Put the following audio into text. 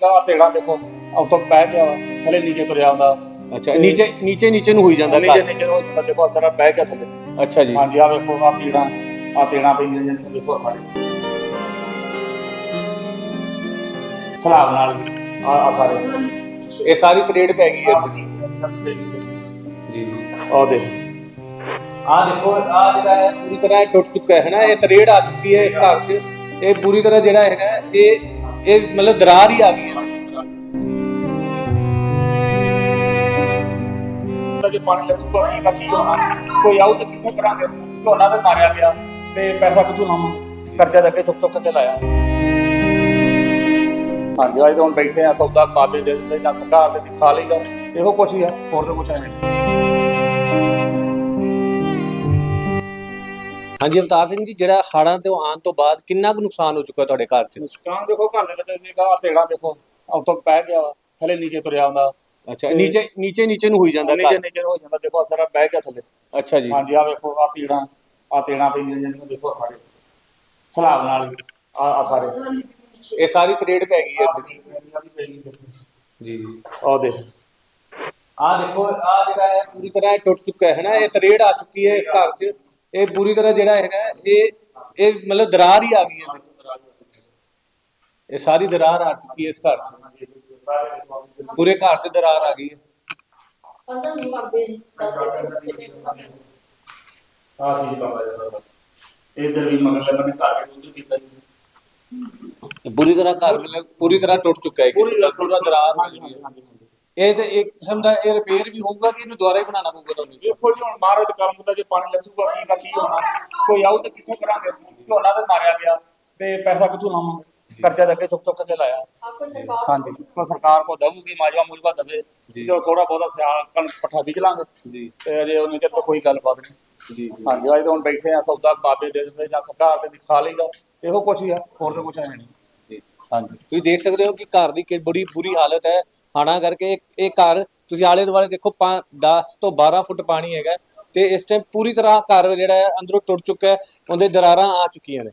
ਆਹ ਤੇੜਾ ਦੇਖੋ ਉੱਤੋਂ ਪੈ ਗਿਆ ਵਾ ਥੱਲੇ ਨੀਚੇ ਤੁਰਿਆ ਆਉਂਦਾ ਅੱਛਾ ਨੀਚੇ ਨੀਚੇ ਨੀਚੇ ਨੂੰ ਹੋਈ ਜਾਂਦਾ ਨੀਚੇ ਘਰ? ਨੀਚੇ ਨੂੰ ਦੇਖੋ ਸਾਰਾ ਪੈ ਗਿਆ ਥੱਲੇ। ਅੱਛਾ ਜੀ। ਹਾਂਜੀ ਆ ਵੇਖੋ ਆ ਤੇੜਾ ਆ ਤੇੜਾ ਪੈਂਦੀਆਂ ਦੇਖੋ ਆਹ ਸਾਡੇ ਸਲਾਬ ਨਾਲ ਆ ਆ ਸਾਰੇ। ਇਹ ਸਾਰੀ ਤਰੇੜ ਪੈ ਗਈ ਹੈ ਜੀ ਉਹ ਦੇਖ। ਆ ਦੇਖੋ ਆ ਜਿਹੜਾ ਹੈ ਪੂਰੀ ਤਰ੍ਹਾਂ ਇਹ ਟੁੱਟ ਚੁੱਕਾ ਹੈ ਨਾ ਇਹ ਤਰੇੜ ਆ ਚੁੱਕੀ ਹੈ ਇਸ ਘਰ 'ਚ। ਇਹ ਪੂਰੀ ਤਰ੍ਹਾਂ ਜਿਹੜਾ ਹੈਗਾ ਇਹ ਇਹ ਮਤਲਬ ਦਰਾਰ ਹੀ ਆ ਗਈ ਹੈ। ਜੇ ਪਾਣੀ ਲੱਗੂਗਾ ਕੀ ਦਾ ਕੀ ਹੋਣਾ? ਕੋਈ ਆਉ ਤੇ ਕਿੱਥੋਂ ਕਰਾਂਗੇ? ਝੋਨਾ ਤੇ ਮਾਰਿਆ ਗਿਆ ਤੇ ਪੈਸਾ ਕਿੱਥੋਂ ਲਾਵਾਂ? ਕਰਜ਼ਾ ਦੇ ਕੇ ਚੁੱਕ ਚੁੱਕ ਕੇ ਲਾਇਆ। ਹਾਂਜੀ, ਅੱਜ ਤਾਂ ਹੁਣ ਬੈਠੇ ਆ, ਸੌਦਾ ਬਾਬੇ ਦੇ ਦਿੰਦੇ ਜਾਂ ਸਰਕਾਰ ਦੇ ਦਿਖਾ ਲਈਦਾ। ਇਹੋ ਕੁਛ ਹੀ ਆ, ਹੋਰ ਤਾਂ ਕੁਛ ਹੈ ਨਹੀਂ। ਹਾਂਜੀ ਅਵਤਾਰ ਸਿੰਘ ਜੀ ਜਿਹੜਾ ਹਾੜਾਂ ਤੋਂ ਆਉਣ ਤੋਂ ਬਾਅਦ ਕਿੰਨਾ ਕੁ ਨੁਕਸਾਨ ਹੋ ਚੁੱਕਾ ਤੁਹਾਡੇ ਘਰ 'ਚ? ਨੁਕਸਾਨ ਦੇਖੋ ਘਰ ਦੇ ਵਿੱਚ ਸੀਗਾ ਆਹ ਤੇੜਾ ਦੇਖੋ ਉੱਤੋਂ ਪੈ ਗਿਆ ਵਾ ਥੱਲੇ ਨੀਚੇ ਤੁਰਿਆ ਆਉਂਦਾ ਅੱਛਾ ਨੀਚੇ ਨੀਚੇ ਨੀਚੇ ਨੂੰ ਹੋਈ ਜਾਂਦਾ ਨੀਚੇ ਘਰ? ਨੀਚੇ ਨੂੰ ਹੋ ਜਾਂਦਾ ਦੇਖੋ ਆਹ ਸਾਰਾ ਪੈ ਗਿਆ ਥੱਲੇ। ਅੱਛਾ ਜੀ। ਹਾਂਜੀ ਆ ਵੇਖੋ ਆ ਤੀੜਾਂ ਆ ਤੇੜਾਂ ਪੈਂਦੀਆਂ ਜਾਂਦੀਆਂ ਦੇਖੋ ਸਾਰੇ। ਸਲਾਬ ਨਾਲ ਆ ਆ ਸਾਰੇ। ਇਹ ਸਾਰੀ ਤਰੇੜ ਪੈ ਗਈ ਹੈ ਜੀ। ਉਹ ਦੇਖ। ਆ ਦੇਖੋ। ਆ ਜਿਹੜਾ ਹੈ ਪੂਰੀ ਤਰ੍ਹਾਂ ਇਹ ਟੁੱਟ ਚੁੱਕਾ ਹੈ ਨਾ ਇਹ ਤਰੇੜ ਆ ਚੁੱਕੀ ਹੈ ਇਸ ਘਰ 'ਚ। ਇਹ ਪੂਰੀ ਤਰ੍ਹਾਂ ਜਿਹੜਾ ਹੈਗਾ ਇਹ ਇਹ ਮਤਲਬ ਦਰਾਰ ਹੀ ਆ ਗਈ ਹੈ। ਇਹ ਸਾਰੀ ਦਰਾਰ ਆ ਚੁੱਕੀ ਹੈ ਇਸ ਘਰ 'ਚ। ਪੂਰੇ ਘਰ 'ਚ ਦਰਾਰ ਆ ਗਈ ਹੈ। ਆ ਸੀ ਬਾਬਾ ਜੀ ਇਧਰ ਵੀ ਮਗਰ ਲੱਗਣੇ ਘਰ ਦੇ ਉਧਰ ਕੀਤਾ ਪੂਰੀ ਤਰ੍ਹਾਂ ਘਰ ਮਤਲਬ ਪੂਰੀ ਤਰ੍ਹਾਂ ਟੁੱਟ ਚੁੱਕਾ ਹੈ ਕਿਸੇ ਦਾ ਪੂਰਾ ਦਰਾਰ ਹੋ ਗਈ ਹੈ। ਇਹ ਤੇ ਇੱਕ ਕਿਸਮ ਦਾ ਇਹ ਰਿਪੇਅਰ ਵੀ ਹੋਊਗਾ ਕਿ ਇਹਨੂੰ ਦੁਬਾਰਾ ਹੀ ਬਣਾਉਣਾ ਪਊਗਾ ਤੁਹਾਨੂੰ? ਦੇਖੋ ਜੀ ਹੁਣ ਮਹਾਰਾਜ ਕਰਮ ਦਾ ਜੇ ਪਾਣੀ ਲੱਗੂਗਾ ਕੀ ਦਾ ਕੀ ਹੋਣਾ। ਕੋਈ ਆਉ ਤੇ ਕਿੱਥੋਂ ਕਰਾਂਗੇ? ਝੋਨਾ ਤੇ ਮਾਰਿਆ ਗਿਆ ਤੇ ਪੈਸਾ ਕਿੱਥੋਂ ਲਾਵਾਂਗੇ ਕਰਜ਼ਾ ਦੇ ਕੇ ਚੁੱਕ ਚੁੱਕ ਕੇ ਲਾਇਆ। ਹਾਂਜੀ। ਕੋ ਸਰਕਾਰ ਕੋ ਦਊਗੀ ਮਾਜਵਾ ਮੁਜਵਾ ਦਵੇ। ਜੀ। ਥੋੜਾ ਬਹੁਤਾ ਸਿਆਲ ਕਣਕ ਪੱਠਾ ਬੀਜ ਲਾਂਗੇ। ਜੀ। ਤੇ ਅਜੇ ਉਹਨੇ ਚਿਰ ਤਾਂ ਕੋਈ ਗੱਲਬਾਤ ਨਹੀਂ। ਜੀ। ਹਾਂਜੀ ਅੱਜ ਤਾਂ ਹੁਣ ਬੈਠੇ ਆ ਸੌਦਾ ਬਾਬੇ ਦੇ ਦਿੰਦੇ ਜਾਂ ਸਰਕਾਰ ਦੇ ਦਿਖਾ ਲਈਦਾ। ਇਹੋ ਕੁਛ ਹੀ ਆ ਹੋਰ ਤਾਂ ਕੁਛ ਹੈ ਨਹੀਂ। ਹਾਂਜੀ। ਤੁਸੀਂ ਦੇਖ ਸਕਦੇ ਹੋ ਕਿ ਘਰ ਦੀ ਕਿ ਬੜੀ ਬੁਰੀ ਹਾਲਤ ਹੈ। ਹਾਣਾ ਕਰਕੇ ਇਹ- ਇਹ ਘਰ, ਤੁਸੀਂ ਆਲੇ ਦੁਆਲੇ ਦੇਖੋ 10 ਤੋਂ 12 ਫੁੱਟ ਪਾਣੀ ਹੈਗਾ ਤੇ ਇਸ ਟਾਈਮ ਪੂਰੀ ਤਰ੍ਹਾਂ ਘਰ ਜਿਹੜਾ ਹੈ ਅੰਦਰੋਂ ਟੁੱਟ ਚੁੱਕਾ ਹੈ, ਉਹਦੇ ਦਰਾਰਾਂ ਆ ਚੁੱਕੀਆਂ ਨੇ।